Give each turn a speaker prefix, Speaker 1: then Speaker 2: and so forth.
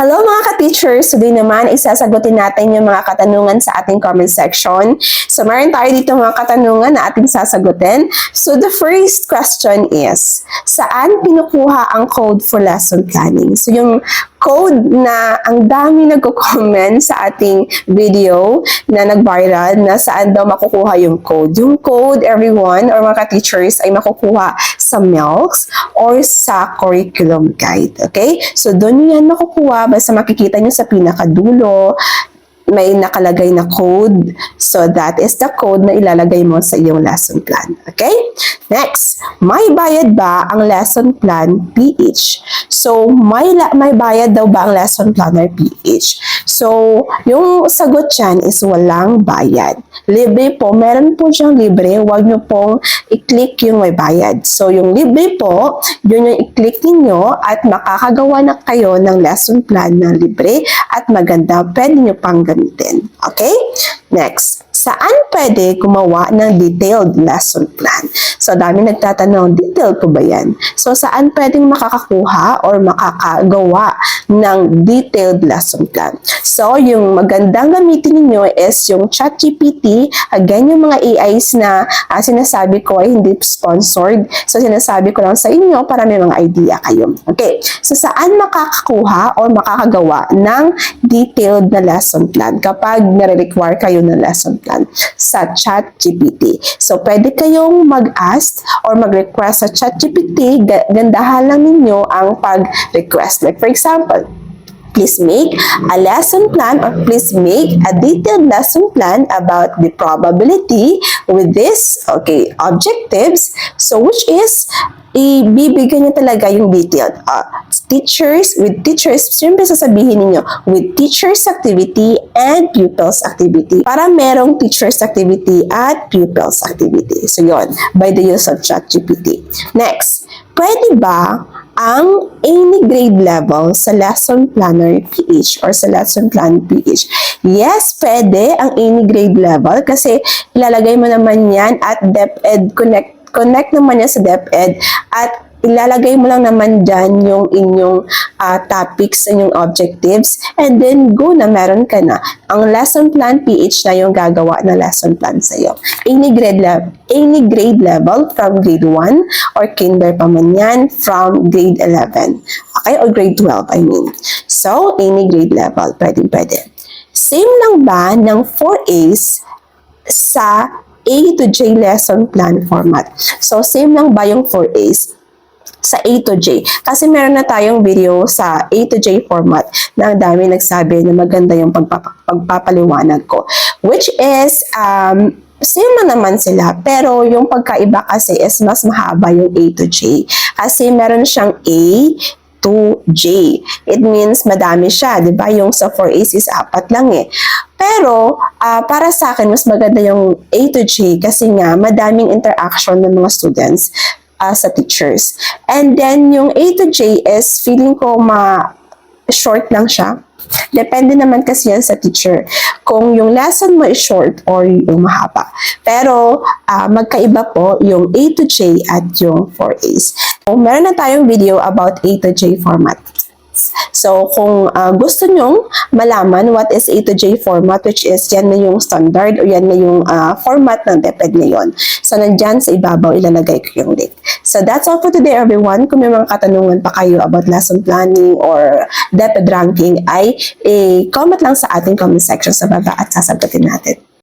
Speaker 1: Hello mga ka-teachers! Today naman, isasagutin natin yung mga katanungan sa ating comment section. So, meron tayo dito mga katanungan na ating sasagutin. So, the first question is, saan pinukuha ang code for lesson planning? So, yung code na ang dami nagko-comment sa ating video na nag-viral na saan daw makukuha yung code. Yung code, everyone, or mga ka-teachers, ay makukuha sa MELCS or sa curriculum guide. Okay? So, doon yan makukuha. Basta makikita nyo sa pinakadulo, may nakalagay na code. So, that is the code na ilalagay mo sa iyong lesson plan. Okay? Next, may bayad ba ang lesson plan PH? So, may, may bayad daw ba ang lesson planner PH? So, yung sagot dyan is walang bayad. Libre po, meron po siyang libre, huwag nyo pong i-click yung may bayad. So, yung libre po, yun yung i-click ninyo at makakagawa na kayo ng lesson plan na libre at maganda. Pwede nyo pang gamitin. Okay? Next, saan pwede gumawa ng detailed lesson plan? So, dami nagtatanong, detailed po ba yan? So, saan pwedeng makakakuha or makakagawa ng detailed lesson plan? So, yung magandang gamitin ninyo is yung ChatGPT. Again, yung mga AIs na ah, sinasabi ko ay hindi sponsored. So, sinasabi ko lang sa inyo para may mga idea kayo. Okay. So, saan makakakuha or makakagawa ng detailed na lesson plan kapag nare-require kayo ng lesson plan sa ChatGPT. So, pwede kayong mag-ask or mag-request sa ChatGPT. Ga- Gandahan lang ninyo ang pag-request. Like, for example, please make a lesson plan or please make a detailed lesson plan about the probability with this okay objectives so which is ibibigay niyo talaga yung detailed uh, teachers with teachers siyempre sasabihin niyo with teachers activity and pupils activity. Para merong teachers activity at pupils activity. So yon by the use of ChatGPT. Next pwede ba ang any grade level sa lesson planner PH or sa lesson plan PH. Yes, pwede ang any grade level kasi ilalagay mo naman yan at DepEd Connect connect naman yan sa DepEd at ilalagay mo lang naman dyan yung inyong ah, topics, inyong objectives, and then go na, meron ka na. Ang lesson plan PH na yung gagawa na lesson plan sa'yo. Any grade, level, any grade level from grade 1 or kinder pa man yan from grade 11. Okay? Or grade 12, I mean. So, any grade level, pwede, pwede. Same lang ba ng 4As sa A to J lesson plan format? So, same lang ba yung 4As? Sa A to J. Kasi meron na tayong video sa A to J format na ang dami nagsabi na maganda yung pagpapa- pagpapaliwanag ko. Which is, um, same na naman sila, pero yung pagkaiba kasi is mas mahaba yung A to J. Kasi meron siyang A to J. It means madami siya, di ba? Yung sa 4As is apat lang eh. Pero, ah, para sa akin, mas maganda yung A to J kasi nga, madaming interaction ng mga students ah, sa teachers. And then, yung A to J is, feeling ko ma short lang siya. Depende naman kasi yan sa teacher. Kung yung lesson mo is short or yung mahaba. Pero, ah, magkaiba po yung A to J at yung 4As. So, meron na tayong video about A to J format. So, kung ah, gusto nyong malaman what is A to J format, which is yan na yung standard o yan na yung ah, format ng DepEd ngayon. So, nandyan sa ibabaw, ilalagay ko yung link. So, that's all for today, everyone. Kung may mga katanungan pa kayo about lesson planning or DepEd ranking, ay eh, comment lang sa ating comment section sa baba at sasagutin natin.